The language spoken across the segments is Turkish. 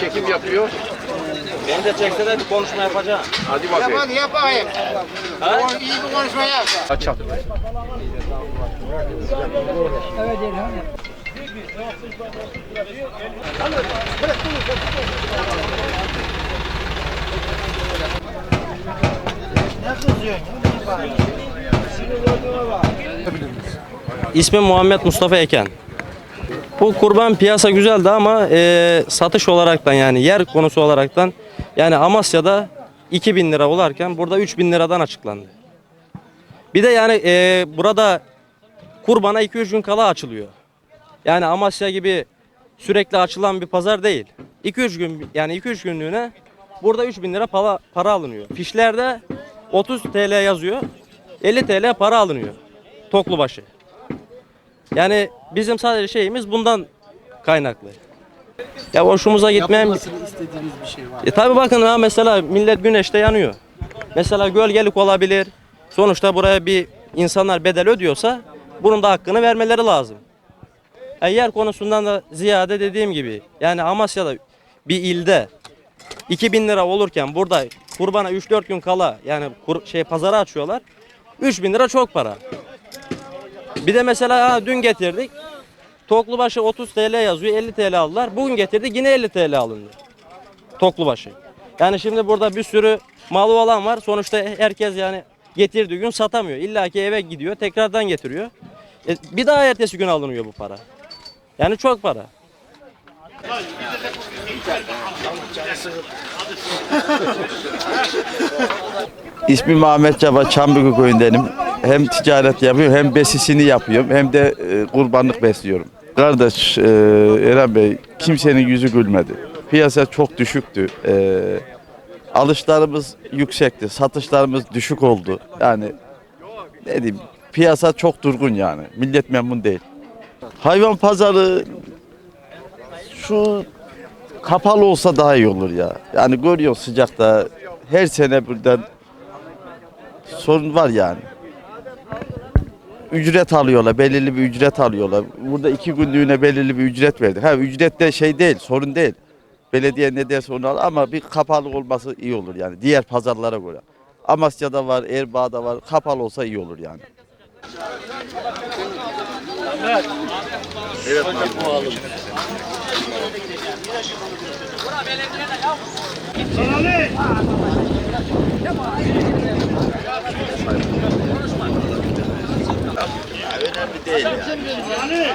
çekim yapıyor. Beni de çekse de bir konuşma yapacağım. Hadi Yap bakayım. hadi yap bakayım. Ha? İyi bir konuşma yap. Açalım. İsmim Muhammed Mustafa Eken. Bu kurban piyasa güzeldi ama e, satış olaraktan yani yer konusu olaraktan yani Amasya'da 2000 lira olarken burada 3000 liradan açıklandı. Bir de yani e, burada kurbana 2-3 gün kala açılıyor. Yani Amasya gibi sürekli açılan bir pazar değil. 2-3 gün yani 2-3 günlüğüne burada 3000 lira para, para alınıyor. Fişlerde 30 TL yazıyor. 50 TL para alınıyor. Toklu başı. Yani bizim sadece şeyimiz bundan kaynaklı. Ya hoşumuza gitmeyen... Yapılmasını istediğiniz bir şey var. E tabi bakın ha mesela millet güneşte yanıyor. Mesela gölgelik olabilir. Sonuçta buraya bir insanlar bedel ödüyorsa bunun da hakkını vermeleri lazım. E yer konusundan da ziyade dediğim gibi yani Amasya'da bir ilde 2000 lira olurken burada kurbana 3-4 gün kala yani kur- şey pazara açıyorlar. 3000 lira çok para. Bir de mesela ha, dün getirdik. Toklu başı 30 TL yazıyor 50 TL aldılar. Bugün getirdik yine 50 TL alındı. Toklu başı. Yani şimdi burada bir sürü malı olan var. Sonuçta herkes yani getirdiği gün satamıyor. İlla ki eve gidiyor tekrardan getiriyor. E, bir daha ertesi gün alınıyor bu para. Yani çok para. İsmim Ahmet Caba, Çambıkı köyündenim. Hem ticaret yapıyorum hem besisini yapıyorum hem de e, kurbanlık besliyorum. Kardeş e, Eren Bey kimsenin yüzü gülmedi. Piyasa çok düşüktü. E, alışlarımız yüksekti. Satışlarımız düşük oldu. Yani ne diyeyim piyasa çok durgun yani. Millet memnun değil. Hayvan pazarı şu kapalı olsa daha iyi olur ya. Yani görüyor sıcakta her sene buradan sorun var yani. Ücret alıyorlar, belirli bir ücret alıyorlar. Burada iki günlüğüne belirli bir ücret verdik. Ha ücret de şey değil, sorun değil. Belediye ne derse onu al ama bir kapalı olması iyi olur yani diğer pazarlara göre. Amasya'da var, Erbaa'da var. Kapalı olsa iyi olur yani değil yani.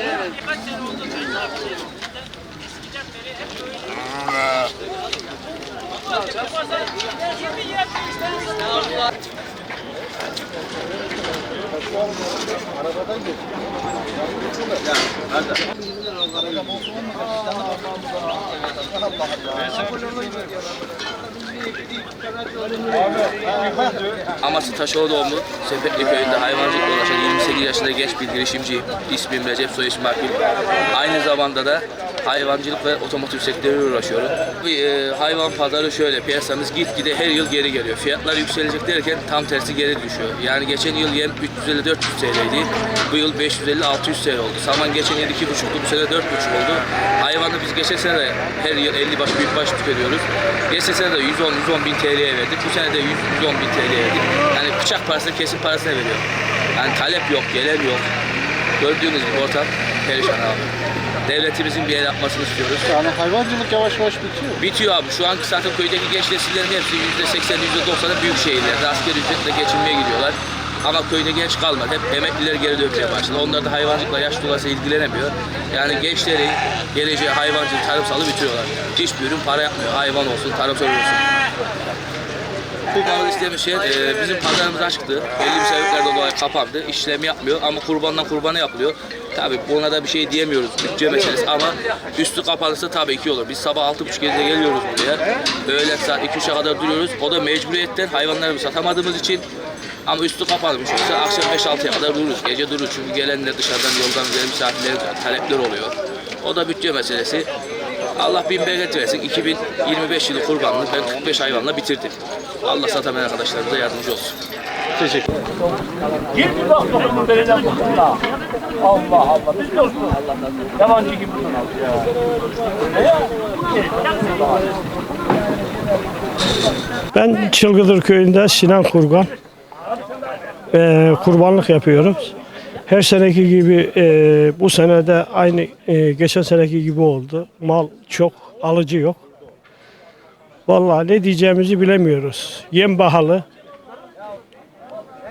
Evet. Amasya Taşova doğumlu Sepetli köyünde hayvancılıkla uğraşan 28 yaşında genç bir girişimciyim. İsmim Recep, soy ismim Akil. Aynı zamanda da hayvancılık ve otomotiv sektörüyle uğraşıyorum. E, hayvan pazarı şöyle, piyasamız gitgide her yıl geri geliyor. Fiyatlar yükselecek derken tam tersi geri düşüyor. Yani geçen yıl yem 350-400 TL'ydi. Bu yıl 550-600 TL oldu. Saman geçen yıl 2,5'tu, bu sene 4,5 oldu. Hayvanı biz geçen sene de her yıl 50 baş büyük baş tüketiyoruz. Geçen sene de 110-110 bin TL'ye verdik. Bu sene de 100 110 bin TL'ye verdik. Yani bıçak parasını kesim parasına veriyor. Yani talep yok, gelen yok. Gördüğünüz gibi ortam perişan abi. Devletimizin bir el yapmasını istiyoruz. Yani hayvancılık yavaş yavaş bitiyor. Bitiyor abi. Şu anki zaten köydeki genç nesillerin hepsi %80, %90'ı büyük şehirlerde. Asgari ücretle geçinmeye gidiyorlar. Ama köyde genç kalmadı. Hep emekliler geri dönmeye başladı. Onlar da hayvancılıkla yaş dolayısıyla ilgilenemiyor. Yani gençleri geleceği hayvancılık, tarımsalı bitiriyorlar. Hiçbir ürün para yapmıyor. Hayvan olsun, tarımsal olsun. Kurbanlık istediğimiz şey e, bizim pazarımız açıktı. Belli bir sebeplerden dolayı kapandı. İşlem yapmıyor ama kurbandan kurbana yapılıyor. Tabii buna da bir şey diyemiyoruz bütçe meselesi ama üstü kapanırsa tabii ki olur. Biz sabah 6.30-7'de geliyoruz buraya. Öğlen saat 2-3'e kadar duruyoruz. O da mecburiyetten hayvanlarımızı satamadığımız için ama üstü kapanmış olsa akşam 5-6'ya kadar dururuz. Gece dururuz çünkü gelenler dışarıdan yoldan gelen misafirlerin talepler oluyor. O da bütçe meselesi. Allah bin bereket versin. 2025 yılı kurbanlığı ben 45 hayvanla bitirdim. Allah satamayan arkadaşlarımıza yardımcı olsun. Teşekkür Gir bir bak bakalım vereceğim Allah Allah. Biz dostuz. Yabancı gibi ya. Ben Çılgıdır köyünde Sinan Kurgan. Ee, kurbanlık yapıyoruz. Her seneki gibi e, bu sene de aynı e, geçen seneki gibi oldu. Mal çok, alıcı yok. Vallahi ne diyeceğimizi bilemiyoruz. Yem pahalı.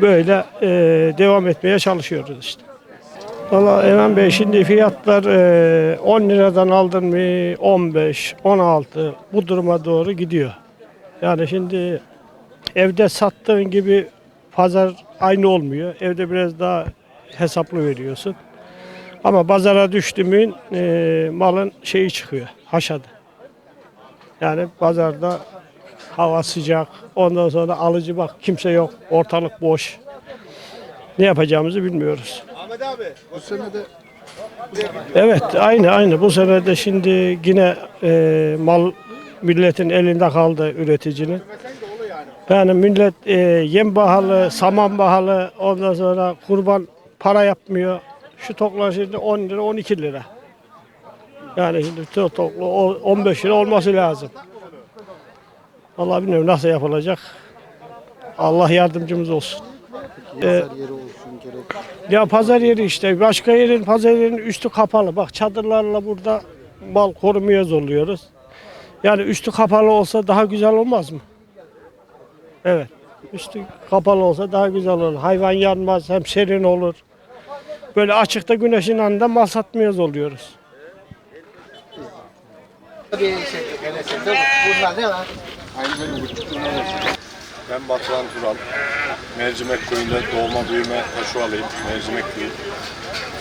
Böyle e, devam etmeye çalışıyoruz işte. Valla Enan Bey şimdi fiyatlar e, 10 liradan aldın mı 15, 16 bu duruma doğru gidiyor. Yani şimdi evde sattığın gibi pazar aynı olmuyor. Evde biraz daha hesaplı veriyorsun. Ama pazara düştü mü e, malın şeyi çıkıyor, haşadı. Yani pazarda hava sıcak, ondan sonra alıcı bak kimse yok, ortalık boş. Ne yapacağımızı bilmiyoruz. Bu sene de Evet aynı aynı bu sene de şimdi yine e, mal milletin elinde kaldı üreticinin. Yani millet e, yem pahalı, saman pahalı, ondan sonra kurban para yapmıyor. Şu toklar şimdi 10 lira 12 lira. Yani şimdi to- toklu o- 15 lira olması lazım. Allah bilmiyorum nasıl yapılacak. Allah yardımcımız olsun. pazar yeri olsun gerek. Ya pazar yeri işte. Başka yerin pazar yerinin üstü kapalı. Bak çadırlarla burada mal korumaya zorluyoruz. Yani üstü kapalı olsa daha güzel olmaz mı? Evet. Üstü kapalı olsa daha güzel olur. Hayvan yanmaz, hem serin olur. Böyle açıkta güneşin anında mal satmaya zorluyoruz. Ben Batuhan Tural. Mercimek köyünde doğma büyüme Taşualıyım. Mercimekliyim.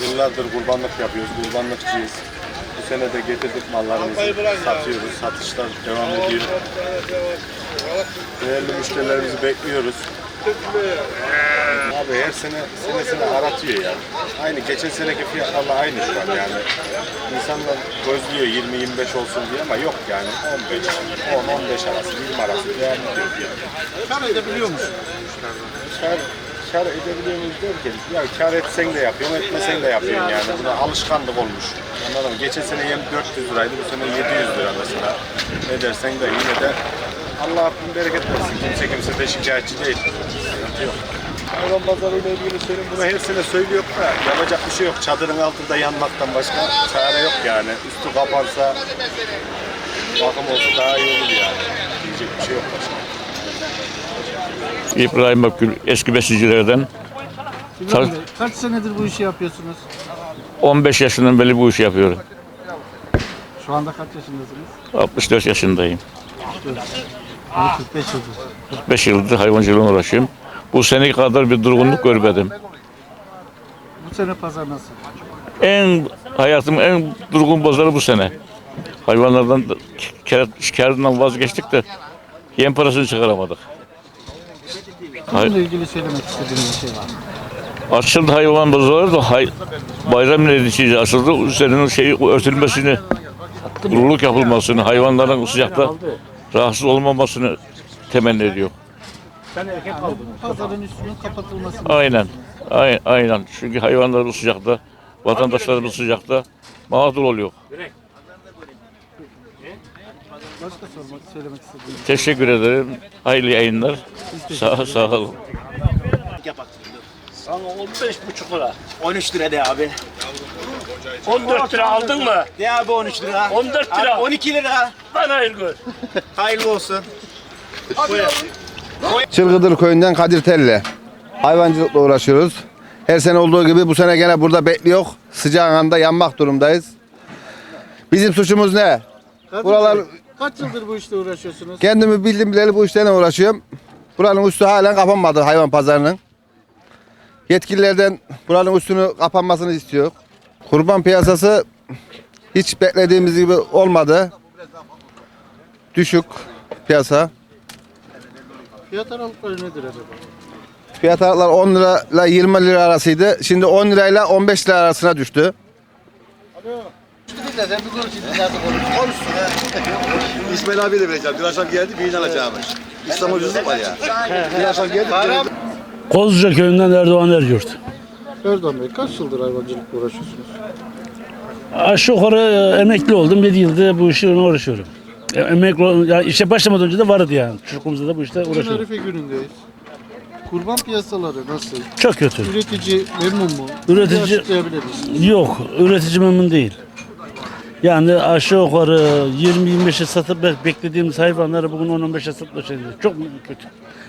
Yıllardır kurbanlık yapıyoruz. Kurbanlıkçıyız. Bu sene de getirdik mallarımızı. Satıyoruz. Satışlar devam ediyor. Değerli müşterilerimizi bekliyoruz. Abi her sene senesini aratıyor ya. Aynı geçen seneki fiyatlarla aynı şu an yani. İnsanlar gözlüyor 20-25 olsun diye ama yok yani 15, 10-15 arası, 20 arası devam ediyor yani. Kar edebiliyor musun? Kar, kar edebiliyor muyuz derken ya kar etsen de yapıyorsun etmesen de yapıyorsun yani. Buna alışkanlık olmuş. Anladın mı? Geçen sene yem 400 liraydı bu sene 700 lira mesela. Ne dersen de yine de Allah bin bereket versin. Kimse kimse de şikayetçi değil. Sıkıntı yok. Hayvan pazarıyla ilgili söyleyeyim bunu her sene söylüyor da yapacak bir şey yok. Çadırın altında yanmaktan başka çare yok yani. Üstü kapansa bakım olsa daha iyi olur yani. Diyecek bir şey yok başka. İbrahim Akgül eski besicilerden Bey, kaç senedir bu işi yapıyorsunuz? 15 yaşından beri bu işi yapıyorum. Şu anda kaç yaşındasınız? 64 yaşındayım. Ben 45 yıldır. 45 yıldır hayvancılığına uğraşıyorum. Bu sene kadar bir durgunluk görmedim. Bu sene pazar nasıl? En hayatımın en durgun pazarı bu sene. Hayvanlardan karından vazgeçtik de yem parasını çıkaramadık. Bununla ilgili söylemek istediğiniz bir şey var mı? Açıldı hayvan pazarı da hay, bayram nedeniyle açıldı. Üzerinin şeyi örtülmesini, kuruluk yapılmasını, hayvanların sıcakta rahatsız olmamasını temenni ediyor. Pazarın üstünün kapatılması. Aynen. Aynen. Aynen. Çünkü hayvanlarımız sıcakta, vatandaşlarımız sıcakta mağdur oluyor. Başka sormak, söylemek istediğiniz Teşekkür ederim. Hayırlı yayınlar. Sağ, sağ olun. Sana 15 buçuk lira. 13 lira de abi. 14 lira aldın mı? De abi 13 lira. 14 lira. Abi 12 lira. Bana hayır gör. Hayırlı olsun. Çılgıdır köyünden Kadir Telle. Hayvancılıkla uğraşıyoruz. Her sene olduğu gibi bu sene gene burada bekliyor. Sıcağın anda yanmak durumdayız. Bizim suçumuz ne? Kadir Buralar Bey, Kaç yıldır bu işte uğraşıyorsunuz? kendimi bildim bileli bu işlerle uğraşıyorum. Buranın üstü halen kapanmadı hayvan pazarının. Yetkililerden buranın üstünü kapanmasını istiyor. Kurban piyasası hiç beklediğimiz gibi olmadı. Düşük piyasa. Fiyat aralıkları nedir acaba? Fiyat aralıklar 10 lira ile 20 lira arasıydı. Şimdi 10 lirayla 15 lira arasına düştü. İsmail abi de vereceğim. Dün akşam geldi, birini alacağımış. İstanbul ucuzluk var ya. Dün akşam geldi. Kozluca köyünden Erdoğan Eryurt. Erdoğan Bey kaç yıldır hayvancılıkla uğraşıyorsunuz? Aşağı yukarı e, emekli oldum. 7 yıldır bu işle uğraşıyorum. E, Emekli ol- ya işe başlamadan önce de vardı yani. Çocukluğumuzda da bu işte Bugün uğraşıyorduk. Arife günündeyiz. Kurban piyasaları nasıl? Çok kötü. Üretici memnun mu? Üretici- Bir açıklayabilir misiniz? Yok, üretici memnun değil. Yani aşağı yukarı 20-25'e satıp be- beklediğimiz hayvanları bugün 10-15'e satma şey değil. Çok kötü.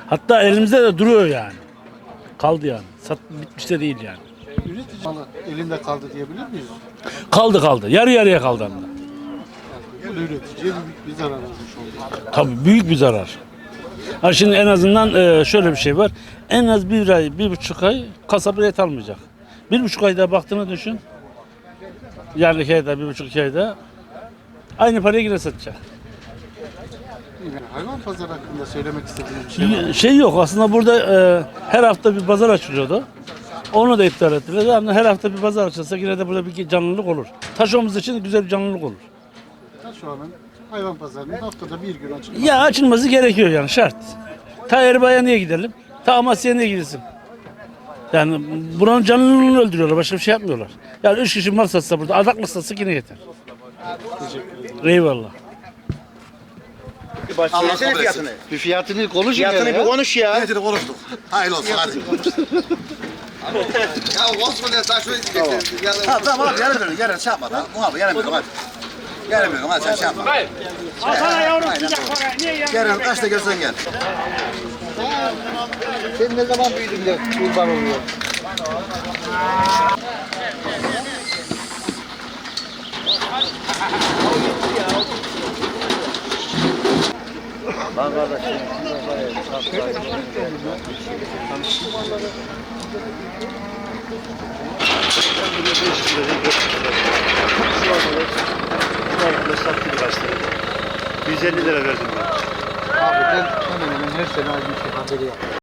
Hatta elimizde de duruyor yani. Kaldı yani. Sat, bitmiş de değil yani. Üretici malı elinde kaldı diyebilir miyiz? Kaldı kaldı. Yarı yarıya kaldı hem de. Bu da üreticiye büyük bir zarar olmuş oldu. Tabii büyük bir zarar. Ha şimdi en azından e, şöyle bir şey var. En az bir ay, bir buçuk ay kasap et almayacak. Bir buçuk ayda baktığını düşün. Yani iki ayda, bir buçuk iki ayda aynı paraya yine satacak. Yani hayvan pazarı hakkında söylemek istediğiniz bir şey var mı? Y- Şey yok aslında burada e, her hafta bir pazar açılıyordu. Onu da iptal ettiler. Yani her hafta bir pazar açılsa yine de burada bir canlılık olur. Taşomuz için güzel bir canlılık olur. Şu anın hayvan pazarının haftada bir gün açılması. Ya açılması gerekiyor yani şart. Ta Erbay'a niye gidelim? Ta Amasya'ya niye gidesin? Yani buranın canlılığını öldürüyorlar. Başka bir şey yapmıyorlar. Yani üç kişi mal satsa burada adaklık satsa yine yeter. Eyvallah. Anlatsana fiyatını. Bir fiyatını konuş Fiyatını bir konuş ya. Fiyatını konuştuk. Hayırlı olsun hadi. ya olsun ya sen şöyle diyeceksin. Tamam tamam abi yarın yarın şey yapma tamam. Muhabbet yarın veriyorum hadi. Yarın veriyorum hadi sen şey yapma. Hayır. Alsana yavrum sıcak para. Niye yarın? Yarın kaçta gelsen gel. Sen ne zaman büyüdün de kurban oluyor? Abi ben hemen hemen her sene aynı şey haberi yapıyorum.